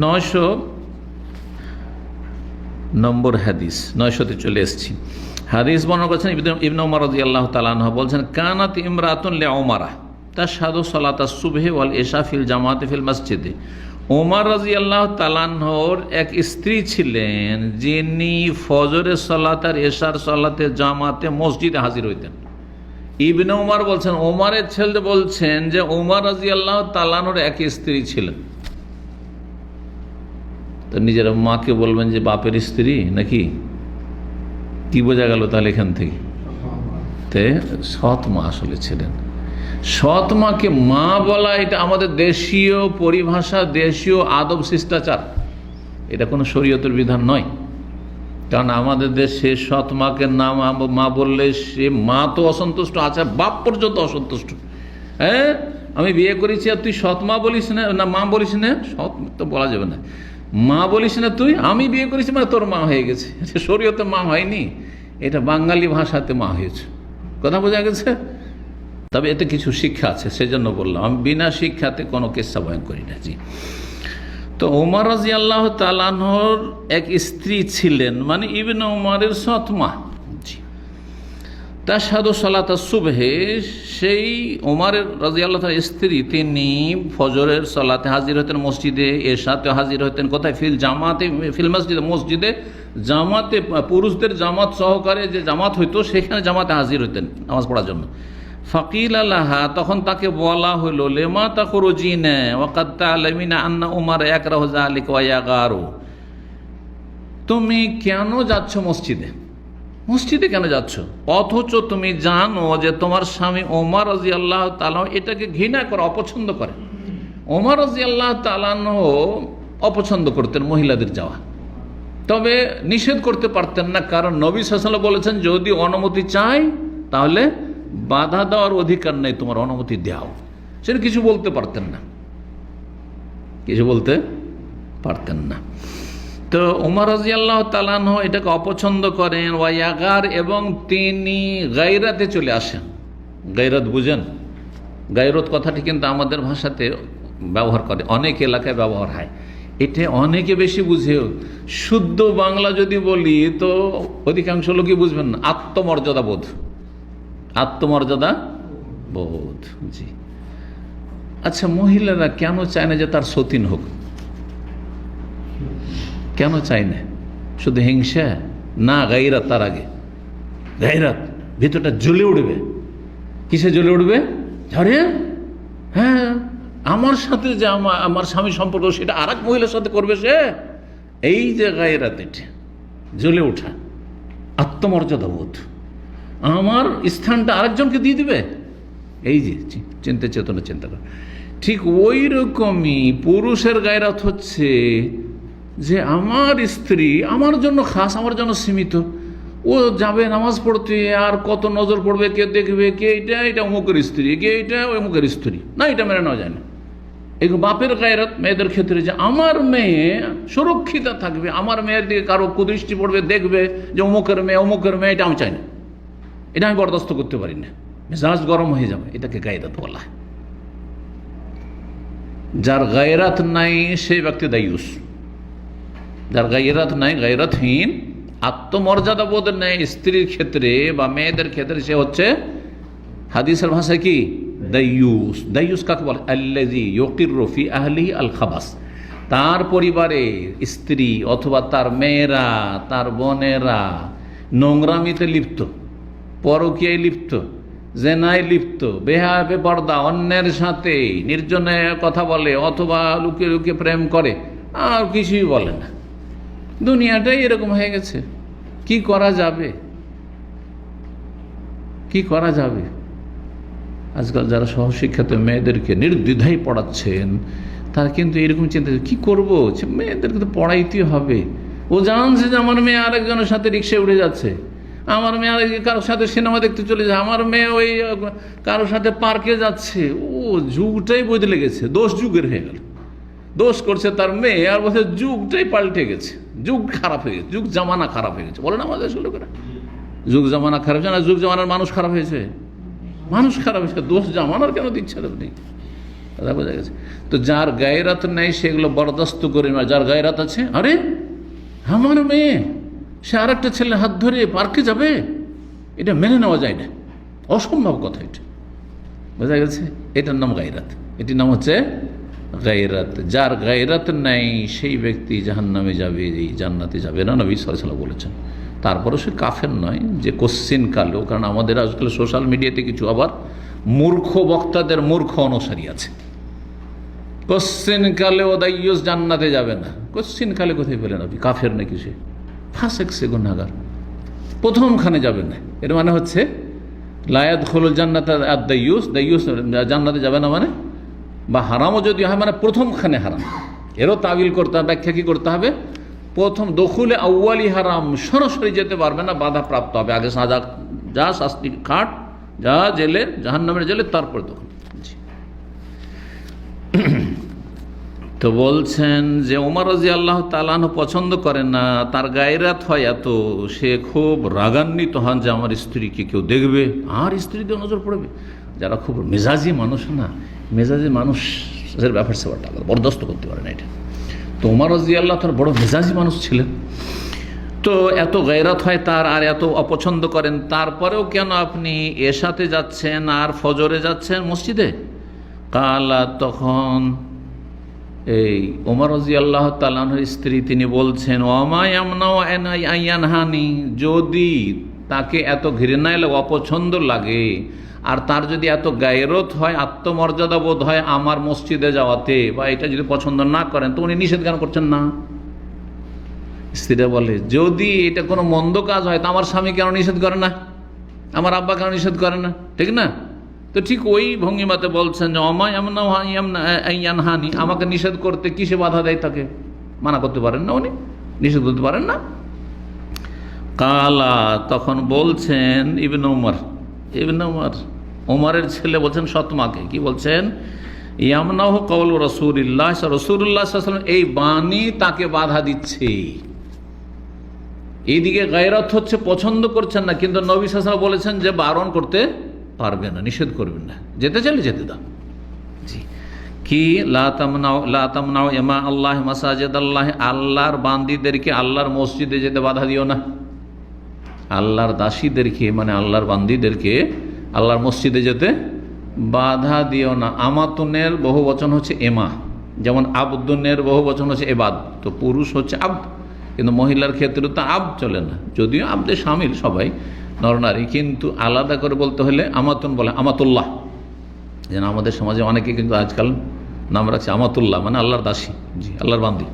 নয়শো নম্বর হাদিস, নয়শোতে চলে এসেছি। হাদিস বর্ণনা করছেন ইবন উমর রাজি আল্লাহ তালাহ বলছেন, কানাত ইমরাতুন লে ওমারা তার সাধু সলাতা সুবহে ওয়াল এশা ফিল জামাতে ফিল মসজিদে। ওমর রাজি আল্লাহ তালাহর এক স্ত্রী ছিলেন, যিনি ফজরের সলাত আর এশার সলাতে জামাতে মসজিদে হাজির হইতেন। ইবনে উমার বলছেন ওমারের ছেলে বলছেন যে ওমর রাজি আল্লাহ তালানোর এক স্ত্রী ছিলেন। তো নিজের মাকে বলবেন যে বাপের স্ত্রী নাকি? কি বোঝা গেল তাহলে এখান থেকে? তে সৎ মা আসলে ছিলেন। সৎ মাকে মা বলা এটা আমাদের দেশীয় পরিভাষা, দেশীয় আদব, শিষ্টাচার। এটা কোনো শরীয়তের বিধান নয়। কারণ আমাদের দেশে সৎ মাকে নাম মা বললে সে মা তো অসন্তুষ্ট আছে বাপ পর্যন্ত অসন্তুষ্ট। হ্যাঁ? আমি বিয়ে করেছি আর তুই সৎ মা বলিস না না মা বলিস না? সৎ তো বলা যাবে না। মা বলিস না তুই? আমি বিয়ে করেছি মানে তোর মা হয়ে গেছে। শরীয়তে মা হয়নি? এটা বাঙালি ভাষাতে মা হয়েছে। কথা বোঝা গেছে? তবে এতে কিছু শিক্ষা আছে, সেজন্য বললাম। আমি বিনা শিক্ষাতে কোনো কেসা বয়ন করি না, জি। তো উমার রাজি আল্লাহ তালানহর এক স্ত্রী ছিলেন মানে ইবিন ওমরের সৎমা সাধু সালাতা সুবহে সেই ওমারের রাজি আল্লাহ স্ত্রী তিনি ফজরের সালাতে হাজির হতেন মসজিদে এর সাথে হাজির হতেন কোথায়? ফিল জামাতে, ফিল মসজিদে মসজিদে জামাতে, পুরুষদের জামাত সহকারে যে জামাত হইতো, সেখানে জামাতে হাজির হতেন নামাজ পড়ার জন্য। ফকিল আল্লাহা তখন তাকে বলা হইল, লেমা তা খরুজিনে ওকাত্তা আলমিনা আন্না উমার এক রাহজা আলিক ওয়াগারো তুমি কেন যাচ্ছ মসজিদে? মসজিদে কেন যাচ্ছ? অথচ তুমি জানো যে তোমার স্বামী ওমর রাজি আল্লাহ তালাহ এটাকে ঘৃণা করে, অপছন্দ করে। ওমর রাজি আল্লাহ তালানো অপছন্দ করতেন মহিলাদের যাওয়া। তবে নিষেধ করতে পারতেন না, কারণ নবী সাসাল বলেছেন, যদি অনুমতি চাই, তাহলে বাধা দেওয়ার অধিকার নেই তোমার অনুমতি দেওয়াও। সেটা কিছু বলতে পারতেন না। কিছু বলতে পারতেন না। তো উমর রাজি আল্লাহ তালান এটাকে অপছন্দ করেন ওয়াগার এবং তিনি গাইরাতে চলে আসেন। গাইরাত বুঝেন? গাইরত কথাটি কিন্তু আমাদের ভাষাতে ব্যবহার করে, অনেক এলাকায় ব্যবহার হয়। এটা অনেকে বেশি বুঝেও। শুদ্ধ বাংলা যদি বলি, তো অধিকাংশ লোকই বুঝবেন না। আত্মমর্যাদা বোধ। আত্মমর্যাদা বোধ, জি। আচ্ছা মহিলারা কেন চায় না যে তার সতীন হোক? কেন চাই না? শুধু হিংসা? না গাইরাত তার আগে। গাইরাত ভিতরটা জ্বলে উঠবে। কিসে জ্বলে উঠবে? ঝরে হ্যাঁ আমার সাথে যে আমার আমার স্বামী সম্পর্ক, সেটা আর এক মহিলার সাথে করবে সে? এই যে গায়েরাত এটা, জ্বলে ওঠা, আত্মমর্যাদা বোধ। আমার স্থানটা আরেকজনকে দিয়ে দিবে? এই যে চিন্তা, চেতনা, চিন্তা ঠিক ওই রকমই পুরুষের গায়রাত হচ্ছে যে আমার স্ত্রী আমার জন্য খাস, আমার জন্য সীমিত। ও যাবে নামাজ পড়তে, আর কত নজর পড়বে, কে দেখবে, কে এটা এটা অমুকের স্ত্রী, কে এটা ওই অমুকের স্ত্রী। না, এটা মেনে নেওয়া যায় না। এই বাপের গায়রাত, মেয়েদের ক্ষেত্রে যে আমার মেয়ে সুরক্ষিত থাকবে, আমার মেয়ের দিকে কারও কুদৃষ্টি পড়বে, দেখবে যে অমুকের মেয়ে অমুকের মেয়ে, এটা আমি চাই না। এটা আমি বরদাস্ত করতে পারি না। মেজাজ গরম হয়ে যাবে, এটাকে গায়রাত বলা যার গায়রাত নাই, সেই ব্যক্তি দায়ুস যার গাইরাত নাই গাইরাতহীন আত্মমর্যাদা বোধ নেই স্ত্রীর ক্ষেত্রে বা মেয়েদের ক্ষেত্রে, সে হচ্ছে হাদিসের ভাষায় কি? দাইয়ুস। দাইয়ুস কাকে বলে? আল্লাজি ইয়কির রফি আহলি আল খাবাস তার পরিবারে স্ত্রী অথবা তার মেয়েরা, তার বোনেরা নোংরামিতে লিপ্ত, পরকীয়ায় লিপ্ত, জেনায় লিপ্ত বেহা বেপর্দা অন্যের সাথে নির্জনে কথা বলে অথবা লুকিয়ে লুকিয়ে প্রেম করে, আর কিছুই বলে না। দুনিয়াটাই এরকম হয়ে গেছে। কি করা যাবে? কি করা যাবে? আজকাল যারা সহশিক্ষিত মেয়েদেরকে নির্দ্বিধায় পড়াচ্ছেন, তারা কিন্তু এরকম চিন্তা কি করব? মেয়েদেরকে তো পড়াইতেই হবে। ও জানছে যে আমার মেয়ে আরেকজনের সাথে রিক্সায় উঠে যাচ্ছে। আমার মেয়ে আরেক কারোর সাথে সিনেমা দেখতে চলে যায়। আমার মেয়ে ওই কারোর সাথে পার্কে যাচ্ছে। ও যুগটাই বদলে গেছে। দোষ যুগের হয়ে গেল। দোষ করছে তার মেয়ে আর বলছে যুগটাই পাল্টে গেছে। যুগ খারাপ হয়ে গেছে, যুগ জামানা খারাপ হয়ে গেছে। বলে না আমাদের লোকেরা? যুগ জামানা খারাপ হয়েছে না, যুগ জামানার মানুষ খারাপ হয়েছে? মানুষ খারাপ হয়েছে, দোষ জামানার কেন দিচ্ছেন আপনি? কথা বোঝা গেছে। তো যার গায়রাত নেই সেগুলো বরদাস্ত করে না যার গায়রাত আছে, আরে আমার মেয়ে, সে আর একটা ছেলে হাত ধরে পার্কে যাবে? এটা মেনে নেওয়া যায় না। অসম্ভব কথা এটা। বোঝা গেছে? এটার নাম গায়রাত। এটির নাম হচ্ছে গায়রাত, যার গায়রাত নেই, সেই ব্যক্তি জাহান নামে যাবে, এই জান্নাতে যাবে না, নবী সাল্লাহ বলেছেন। তারপরে সে কাফের নয়, যে কোশ্চিন কালেও কারণ আমাদের আজকাল সোশ্যাল মিডিয়াতে কিছু আবার মূর্খ বক্তাদের মূর্খ অনুসারী আছে। কোশ্চিন কালে ও দাইয়ুস জান্নাতে যাবে না। কোশ্চিন কালে কোথায় পেলেন আপনি? কাফের নাকি সে? ফাঁসেক সে গুণাগার প্রথমখানে যাবে না। এর মানে হচ্ছে লায়াত খোলুল জান্নাত আর দাইয়ুস দাইয়ুস জান্নাতে যাবে না মানে? বা হারামও যদি হয় মানে প্রথমখানে হারাম। এরও তাবিল করতে হবে, ব্যাখ্যা কী করতে হবে? প্রথম দখুলে আউ্য়ালি হারাম, সরাসরি যেতে পারবে না, বাধা প্রাপ্ত হবে। আগে সাজা, যা শাস্তি খাট, যা জেলের জাহান্নামের জেলে, তারপর দখল। তো বলছেন যে ওমর রাজি আল্লাহ তালান পছন্দ করেন না, তার গায়রাত হয় এত, সে খুব রাগান্বিত হন যে আমার স্ত্রীকে কেউ দেখবে, আর স্ত্রীদের নজর পড়বে। যারা খুব মেজাজি মানুষ না মেজাজি মানুষের ব্যাপার সেবারটা আলাদা, বরদাস্ত করতে পারে না এটা। তো ওমর রাজি আল্লাহ তার বড় মেজাজি মানুষ ছিলেন। তো এত গায়রাত হয় তার, আর এত অপছন্দ করেন, তারপরেও কেন আপনি এসাতে যাচ্ছেন, আর ফজরে যাচ্ছেন মসজিদে? কালা তখন এই ওমর রাজি আল্লাহ তালানহর স্ত্রী তিনি বলছেন ওমায়ামনাহানি যদি তাকে এত ঘৃণায় লাগে অপছন্দ লাগে। আর তার যদি এত গায়রত হয়, আত্মমর্যাদা বোধ হয় আমার মসজিদে যাওয়াতে, বা এটা যদি পছন্দ না করেন, তো উনি নিষেধ কেন করছেন না? স্ত্রীরা বলে, যদি এটা কোনো মন্দ কাজ হয়, তো আমার স্বামী কেন নিষেধ করে না? আমার আব্বা কেন নিষেধ করে না? ঠিক না? তো ঠিক ওই ভঙ্গিমাতে বলছেন যে, অমায় হানি আমাকে নিষেধ করতে কিসে বাধা দেয় তাকে? মানা করতে পারেন না উনি। নিষেধ করতে পারেন না। কালা, তখন বলছেন ইবিন উমর। ইবিন উমর, উমরের ছেলে বলছেন সৎমাকে। কি বলছেন? ইয়ামনাহ কৌল রসুল্লাহ রসুল্লাহ এই বাণী তাকে বাধা দিচ্ছে। এইদিকে গায়রত হচ্ছে, পছন্দ করছেন না, কিন্তু নবী সাসা বলেছেন যে বারণ করতে পারবে না, নিষেধ করবেন না। যেতে চাইলে যেতে দাও। জি। কি? লাতামনাও এমা আল্লাহ আল্লাহ আল্লাহর বান্দিদেরকে আল্লাহর মসজিদে যেতে বাধা দিও না। আল্লাহর দাসীদেরকে মানে আল্লাহর বান্দিদেরকে আল্লাহর মসজিদে যেতে বাধা দিও না। আমাতুনের বহু বচন হচ্ছে এমা। যেমন আবদুনের বহু বচন হচ্ছে এবাদ। তো পুরুষ হচ্ছে আব কিন্তু মহিলার ক্ষেত্রে তো আব চলে না। যদিও আবদের সামিল সবাই, নরনারী, কিন্তু আলাদা করে বলতে হলে আমাতুন বলে আমাতুল্লাহ। যেন আমাদের সমাজে অনেকে কিন্তু আজকাল নাম রাখছে আমাতুল্লাহ মানে আল্লাহর দাসী। জি, আল্লাহর বান্দি।